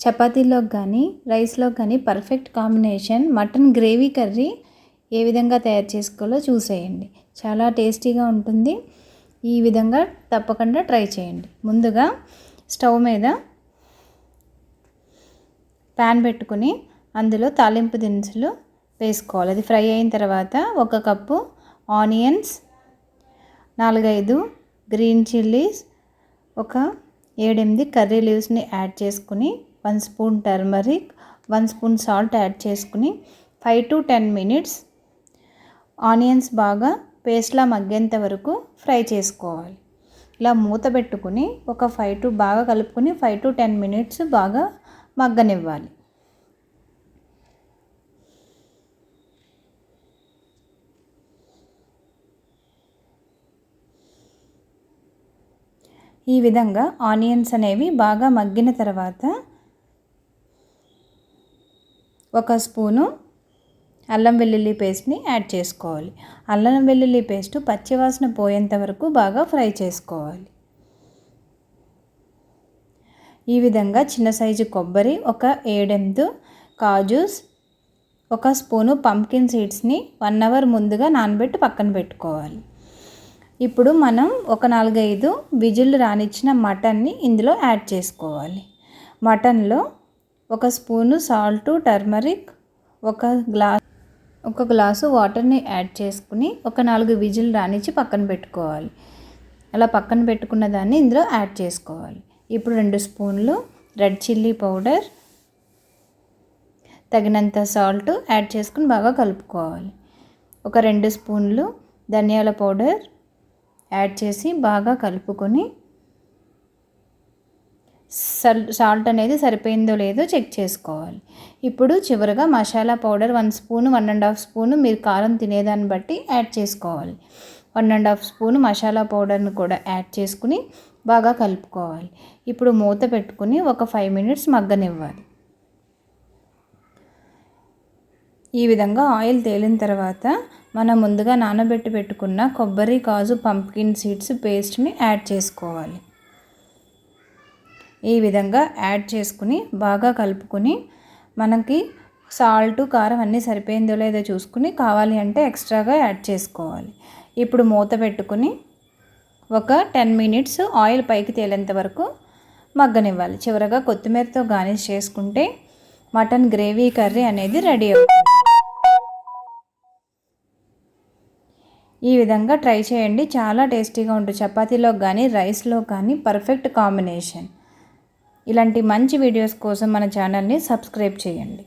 చపాతీలోకి కానీ రైస్లోకి కానీ perfect combination mutton gravy curry ఏ విధంగా తయారు చేసుకోవాలో చూసేయండి. చాలా టేస్టీగా ఉంటుంది. ఈ విధంగా తప్పకుండా ట్రై చేయండి. ముందుగా స్టవ్ మీద ప్యాన్ పెట్టుకుని అందులో తాలింపు దినుసులు వేసుకోవాలి. అది ఫ్రై అయిన తర్వాత ఒక కప్పు ఆనియన్స్ నాలుగైదు గ్రీన్ చిల్లీస్ ఒక ఏడెనిమిది కర్రీ లీవ్స్ని యాడ్ చేసుకుని one spoon turmeric one spoon salt add చేసుకుని five to ten minutes onions బాగా పేస్ట్లా మగ్గేంత వరకు ఫ్రై చేసుకోవాలి. ఇలా మూత పెట్టుకుని ఒక ఫైవ్ టు బాగా కలుపుకొని ఫైవ్ టు టెన్ మినిట్స్ బాగా మగ్గనివ్వాలి. ఈ విధంగా ఆనియన్స్ అనేవి బాగా మగ్గిన తర్వాత ఒక స్పూను అల్లం వెల్లుల్లి పేస్ట్ని యాడ్ చేసుకోవాలి. అల్లం వెల్లుల్లి పేస్ట్ పచ్చివాసన పోయేంత వరకు బాగా ఫ్రై చేసుకోవాలి. ఈ విధంగా చిన్న సైజు కొబ్బరి ఒక ఏడెనిమిది కాజూస్ ఒక స్పూను పంకిన్ సీడ్స్ని వన్ అవర్ ముందుగా నానబెట్టి పక్కన పెట్టుకోవాలి. ఇప్పుడు మనం ఒక నాలుగైదు విజిల్లు రానిచ్చిన మటన్ని ఇందులో యాడ్ చేసుకోవాలి. మటన్లో ఒక స్పూను సాల్టు టర్మరిక్ ఒక గ్లాస్ ఒక గ్లాసు వాటర్ని యాడ్ చేసుకుని ఒక నాలుగు విజిల్ రానిచ్చి పక్కన పెట్టుకోవాలి. అలా పక్కన పెట్టుకున్న దాన్ని ఇందులో యాడ్ చేసుకోవాలి. ఇప్పుడు రెండు స్పూన్లు రెడ్ చిల్లీ పౌడర్ తగినంత సాల్ట్ యాడ్ చేసుకుని బాగా కలుపుకోవాలి. ఒక రెండు స్పూన్లు ధనియాల పౌడర్ యాడ్ చేసి బాగా కలుపుకొని సాల్ట్ అనేది సరిపోయిందో లేదో చెక్ చేసుకోవాలి. ఇప్పుడు చివరిగా masala powder one spoon one and half spoon మీరు కారం తినేదాన్ని బట్టి యాడ్ చేసుకోవాలి. One and half spoon masala పౌడర్ని కూడా యాడ్ చేసుకుని బాగా కలుపుకోవాలి. ఇప్పుడు మూత పెట్టుకుని ఒక ఫైవ్ మినిట్స్ మగ్గనివ్వాలి. ఈ విధంగా ఆయిల్ తేలిన తర్వాత మనం ముందుగా నానబెట్టి పెట్టుకున్న కొబ్బరి కాజు పంప్కిన్ సీడ్స్ పేస్ట్ని యాడ్ చేసుకోవాలి. ఈ విధంగా యాడ్ చేసుకుని బాగా కలుపుకొని మనకి సాల్ట్ కారం అన్నీ సరిపోయిందో లేదో చూసుకుని కావాలి అంటే ఎక్స్ట్రాగా యాడ్ చేసుకోవాలి. ఇప్పుడు మూత పెట్టుకుని ఒక టెన్ మినిట్స్ ఆయిల్ పైకి తేలేంత వరకు మగ్గనివ్వాలి. చివరగా కొత్తిమీరతో గార్నిష్ చేసుకుంటే మటన్ గ్రేవీ కర్రీ అనేది రెడీ అవుతుంది. ఈ విధంగా ట్రై చేయండి. చాలా టేస్టీగా ఉంటుంది. చపాతీలో కానీ రైస్లో కానీ పర్ఫెక్ట్ కాంబినేషన్. ఇలాంటి మంచి వీడియోస్ కోసం మన ఛానల్ని సబ్స్క్రైబ్ చేయండి.